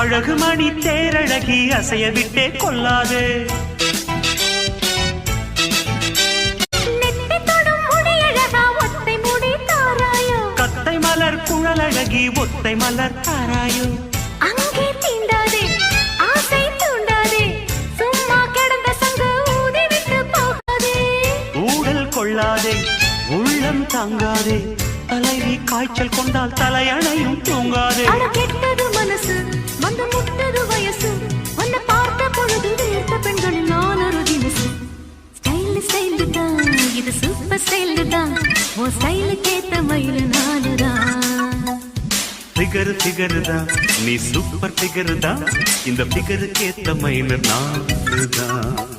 அழகு மணி தேரழகி அசைய விட்டே கொள்ளாதே. கத்தை மலர் குழலழகி ஒத்தை மலர் தாராயோ. அங்கே தீண்டாதே ஆசை தூண்டாதே சும்மா கிடந்த சங்கு ஊதி விட்டு போகாதே. ஊடல் கொள்ளாதே உள்ளம் தாங்காதே தலைவி காய்ச்சல் கொண்டால் தலையணையும் தூங்காதே. ஸ்டைல் தான் இது சூப்பர் ஸ்டைல் தான் உன் ஸ்டைலுக்கு ஏத்த மயில் நானு ஃபிகர் ஃபிகர் தான். நீ சூப்பர் ஃபிகர் தான். இந்த ஃபிகருக்கு ஏத்த மைனர் நான் தான்